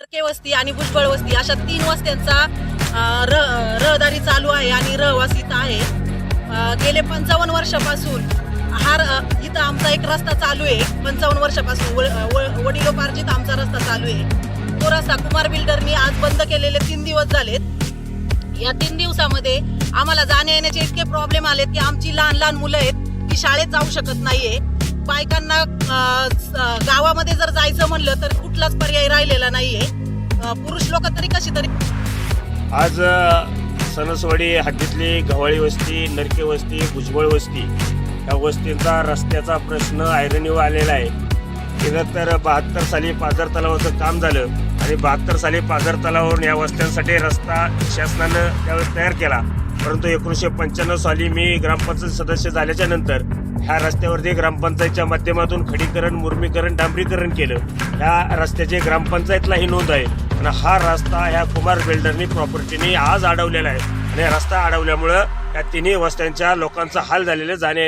नरके वस्ती आणि भुजबळ वस्ती अशा तीन वस्त्यांचा र रहदारी चालू आहे आणि रहवास इथं आहे. गेले पंचावन्न वर्षापासून हा इथं आमचा एक रस्ता चालू आहे. पंचावन्न वर्षापासून वडिलोपार्जित आमचा रस्ता चालू आहे. तो रस्ता कुमार बिल्डरनी आज बंद केलेले तीन दिवस झालेत. या तीन दिवसामध्ये आम्हाला जाण्या येण्याचे इतके प्रॉब्लेम आलेत की आमची लहान लहान मुलं आहेत ती शाळेत जाऊ शकत नाहीये. बायकांना गावामध्ये जर जायचं म्हणलं तर कुठलाच पर्याय राहिलेला नाहीये. पुरुष लोक तरी कशी तरी आज सणसवाडी हद्दीतली गव्हाळी वस्ती नरके वस्ती भुजबळ वस्ती या वस्तींचा रस्त्याचा प्रश्न ऐरणीवर आलेला आहे. गेलं तर बहात्तर साली पाझर तलावाचं काम झालं आणि बहात्तर साली पाझर तलावावरून या वस्त्यांसाठी रस्ता शासनानं त्यावेळेस तयार केला. परंतु एकोणीसशे पंच्याण्णव साली मी ग्रामपंचायत सदस्य झाल्याच्यानंतर ह्या रस्त्यावरती ग्रामपंचायतच्या माध्यमातून खडीकरण मुर्मीकरण डांबरीकरण केलं. ह्या रस्त्याचे ग्रामपंचायतलाही नोंद आहे. आणि हा रस्ता ह्या कुमार बिल्डरनी प्रॉपर्टीने आज अडवलेला आहे. आणि रस्ता अडवल्यामुळं या तिन्ही वस्त्यांच्या लोकांचा हाल झालेला जाण्या